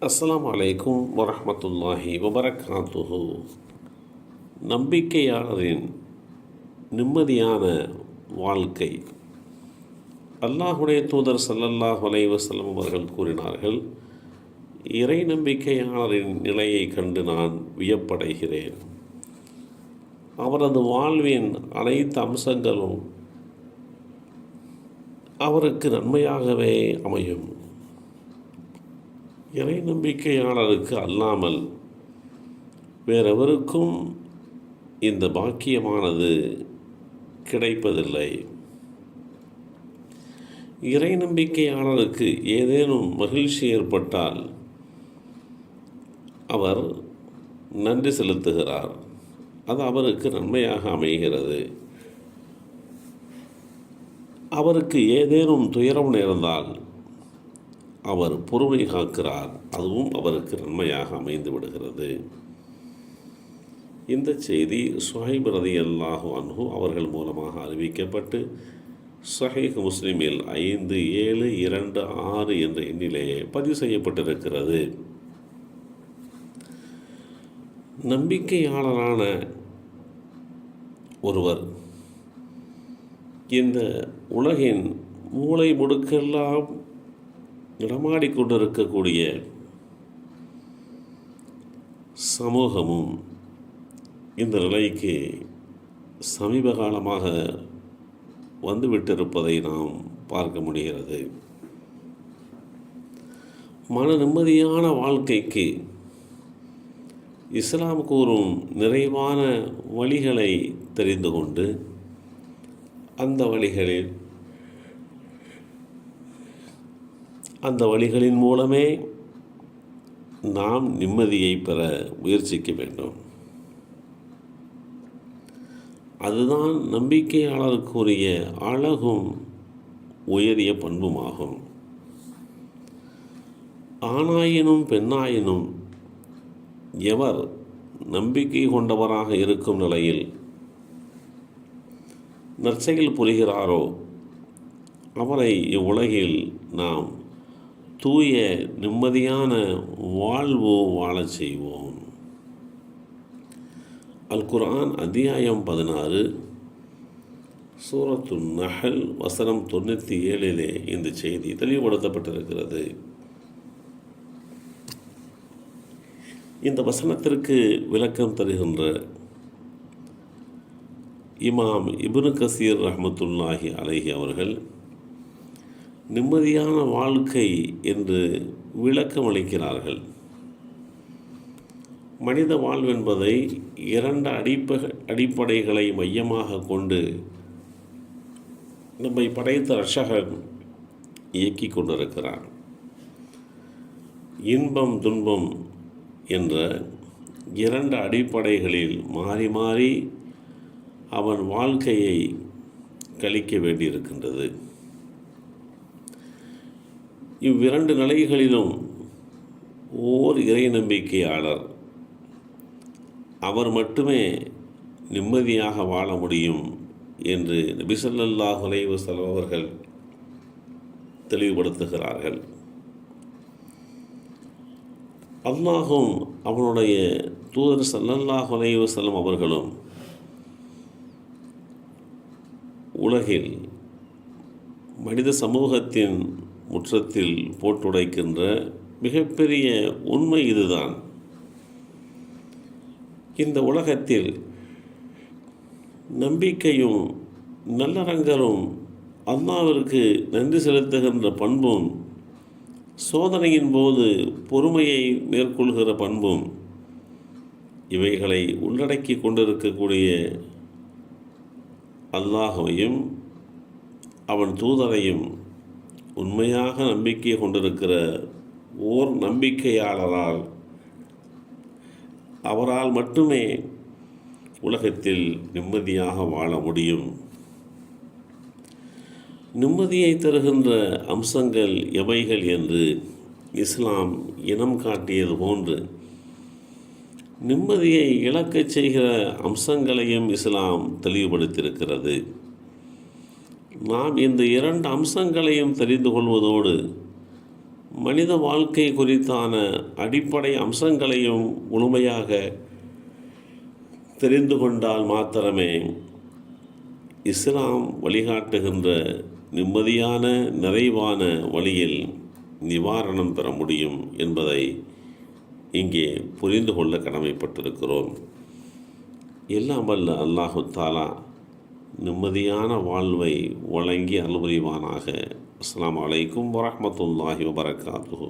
அஸ்லாம் வலைக்கும் வரமத்துல்லாஹி வபரகாத்துஹு. நம்பிக்கையாளரின் நிம்மதியான வாழ்க்கை. அல்லாஹுடைய தூதர் சல்லல்லாஹ் அலைஹி அவர்கள் கூறினார்கள் இறை நம்பிக்கையாளரின் நிலையை கண்டு நான் வியப்படைகிறேன். அவரது வாழ்வின் அனைத்து அம்சங்களும் அவருக்கு நன்மையாகவே அமையும். இறை நம்பிக்கையாளருக்கு அல்லாமல் வேறெவருக்கும் இந்த பாக்கியமானது கிடைப்பதில்லை. இறை நம்பிக்கையாளருக்கு ஏதேனும் மகிழ்ச்சி ஏற்பட்டால் அவர் நன்றி செலுத்துகிறார். அது அவருக்கு நன்மையாக அமைகிறது. அவருக்கு ஏதேனும் துயரம் நேர்ந்தால் அவர் பொறுமை காக்கிறார் அதுவும் அவருக்கு நன்மையாக அமைந்து விடுகிறது. இந்த செய்தி சுஹைப் ரதி அல்லாஹு அன்ஹு அவர்கள் மூலமாக அறிவிக்கப்பட்டு சஹீஹ் முஸ்லிமில் ஐந்து ஏழு இரண்டு ஆறு என்ற எண்ணிலேயே பதிவு செய்யப்பட்டிருக்கிறது. நம்பிக்கையாளரான ஒருவர் இந்த உலகின் மூளை முடுக்கெல்லாம் நடமாடிக்கொண்டிருக்கக்கூடிய சமூகமும் இந்த நிலைக்கு சமீப காலமாக வந்துவிட்டிருப்பதை நாம் பார்க்க முடிகிறது. மன நிம்மதியான வாழ்க்கைக்கு இஸ்லாம் கூறும் நிறைவான வழிகளை தெரிந்து கொண்டு அந்த வழிகளில் அந்த வழிகளின் மூலமே நாம் நிம்மதியை பெற முயற்சிக்க வேண்டும். அதுதான் நம்பிக்கையாளருக்குரிய அழகும் உயரிய பண்புமாகும். ஆணாயினும் பெண்ணாயினும் எவர் நம்பிக்கை கொண்டவராக இருக்கும் நிலையில் நற்செயல் புரிகிறாரோ? அவரை இவ்வுலகில் நாம் தூய நிம்மதியான வாழ்வோ வாழச் செய்வோம். அல் குரான் அத்தியாயம் பதினாறு. சூரத்து நகல் வசனம் தொண்ணூற்றி ஏழிலே இந்த செய்தி தெளிவுபடுத்தப்பட்டிருக்கிறது. இந்த வசனத்திற்கு விளக்கம் தருகின்ற இமாம் இபுனு கசீர் ரஹமத்துல்லாஹி அலஹி அவர்கள் நிம்மதியான வாழ்க்கை என்று விளக்கம் அளிக்கிறார்கள். மனித வாழ்வென்பதை இரண்டு அடிப்ப அடிப்படைகளை மையமாக கொண்டு நம்மை படைத்த ரஷகன் இயக்கி கொண்டிருக்கிறார். இன்பம் துன்பம் என்ற இரண்டு அடிப்படைகளில் மாறி மாறி அவன் வாழ்க்கையை கழிக்க வேண்டியிருக்கின்றது. இவ்விரண்டு நிலைகளிலும் ஓர் இறை நம்பிக்கையாளர். அவர் மட்டுமே நிம்மதியாக வாழ முடியும் என்று நபிசல்லா ஹுலைவசலம் அவர்கள் தெளிவுபடுத்துகிறார்கள். அல்லாஹும் அவனுடைய தூதர் சல்லல்லாஹ் அலைவசலம் அவர்களும் உலகில் மனித சமூகத்தின் முற்றத்தில் போட்டுடைக்கின்ற மிகப்பெரிய உண்மை இதுதான். இந்த உலகத்தில் நம்பிக்கையும் நல்லறங்களும் அல்லாவிற்கு நன்றி செலுத்துகின்ற பண்பும் சோதனையின் போது பொறுமையை மேற்கொள்கிற பண்பும் இவைகளை உள்ளடக்கி கொண்டிருக்கக்கூடிய அல்லாஹையும் அவன் தூதரையும் உண்மையாக நம்பிக்கை கொண்டிருக்கிற ஓர் நம்பிக்கையாளரால் அவரால் மட்டுமே உலகத்தில் நிம்மதியாக வாழ முடியும். நிம்மதியை தருகின்ற அம்சங்கள் எவைகள் என்று இஸ்லாம் இனம் காட்டியது போன்று நிம்மதியை இழக்கச் செய்கிற அம்சங்களையும் இஸ்லாம் தெளிவுபடுத்தியிருக்கிறது. நாம் இந்த இரண்டு அம்சங்களையும் தெரிந்து கொள்வதோடு மனித வாழ்க்கை குறித்தான அடிப்படை அம்சங்களையும் முழுமையாக தெரிந்து கொண்டால் மாத்திரமே இஸ்லாம் வழிகாட்டுகின்ற நிம்மதியான நிறைவான வழியில் நிவாரணம் பெற முடியும் என்பதை இங்கே புரிந்து கொள்ள கடமைப்பட்டிருக்கிறோம். எல்லாம் வல்ல அல்லாஹு தாலா நிம்மதியான வாழ்வை வழங்கி அலுவலிவானாக அஸ்லாம் வலைக்கும் வரமத்துல்லாஹி வபரகாத்து